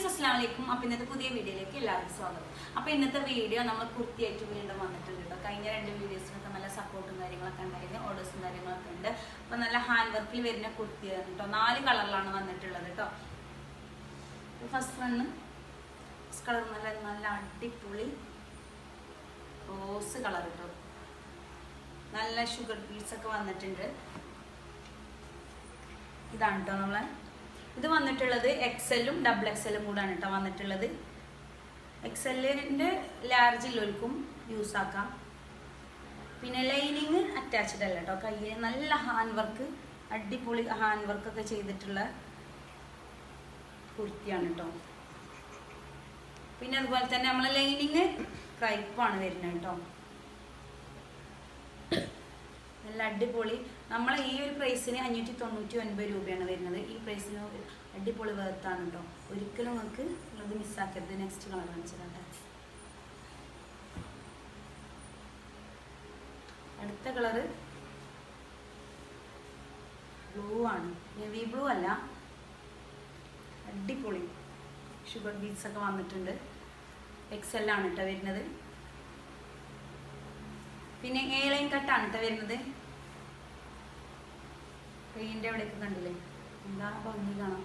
Friends അസ്ലാം വലൈക്കും അപ്പം ഇന്നത്തെ പുതിയ വീഡിയോയിലേക്ക് എല്ലാവർക്കും സ്വാഗതം. അപ്പോൾ ഇന്നത്തെ വീഡിയോ നമ്മൾ കുർത്തിയായിട്ട് വീണ്ടും വന്നിട്ടുണ്ട് കേട്ടോ കഴിഞ്ഞ രണ്ട് വീഡിയോസിനൊക്കെ നല്ല സപ്പോർട്ടും കാര്യങ്ങളൊക്കെ ഉണ്ടായിരുന്നു. ഓർഡേഴ്സും കാര്യങ്ങളൊക്കെ ഉണ്ട്. അപ്പോൾ നല്ല ഹാൻഡ് വർക്കിൽ വരുന്ന കുർത്തിയാണ് കേട്ടോ നാല് കളറിലാണ് വന്നിട്ടുള്ളത് കേട്ടോ ഫസ്റ്റ് വണ്ണ് കളർ നല്ല നല്ല അടിപൊളി റോസ് കളർ കേട്ടോ നല്ല ഷുഗർ ബീഡ്സ് ഒക്കെ വന്നിട്ടുണ്ട്. ഇതാണ് കേട്ടോ നമ്മളെ ഇത് വന്നിട്ടുള്ളത് എക്സലും ഡബിൾ എക്സലും കൂടാണ് കേട്ടോ വന്നിട്ടുള്ളത്. എക്സലിന്റെ ലാർജ് ഉള്ളവർക്കും യൂസ് ആക്കാം. പിന്നെ ലൈനിങ് അറ്റാച്ച്ഡ് അല്ല കേട്ടോ കയ്യിൽ നല്ല ഹാൻഡ് വർക്ക് അടിപൊളി ഹാൻഡ് വർക്ക് ഒക്കെ ചെയ്തിട്ടുള്ള കുർത്തിയാണ് കേട്ടോ പിന്നെ അതുപോലെ തന്നെ നമ്മളെ ലൈനിങ് ക്രൈപ്പാണ് വരുന്നത് കേട്ടോ നല്ല അടിപൊളി. നമ്മളെ ഈ ഒരു പ്രൈസിന് അഞ്ഞൂറ്റി തൊണ്ണൂറ്റി ഒൻപത് രൂപയാണ് വരുന്നത്. ഈ പ്രൈസിന് അടിപൊളി വേർത്താണ് കേട്ടോ ഒരിക്കലും നിങ്ങൾക്ക് ഇത് മിസ്സാക്കരുത് നെക്സ്റ്റ് കളർ കാണിച്ചതാട്ടെ അടുത്ത കളറ് ബ്ലൂ ആണ്. നെവി ബ്ലൂ അല്ല. അടിപൊളി. ഷുഗർ ബീറ്റ്സ് ഒക്കെ വന്നിട്ടുണ്ട്. എക്സൽ ആണ് കേട്ടോ വരുന്നത്. പിന്നെ എ ലൈൻ കട്ടാണ് കേട്ടോ വരുന്നത്. കൈയിന്റെ അവിടെയൊക്കെ കണ്ടില്ലേ? എന്താ ഭംഗി കാണാം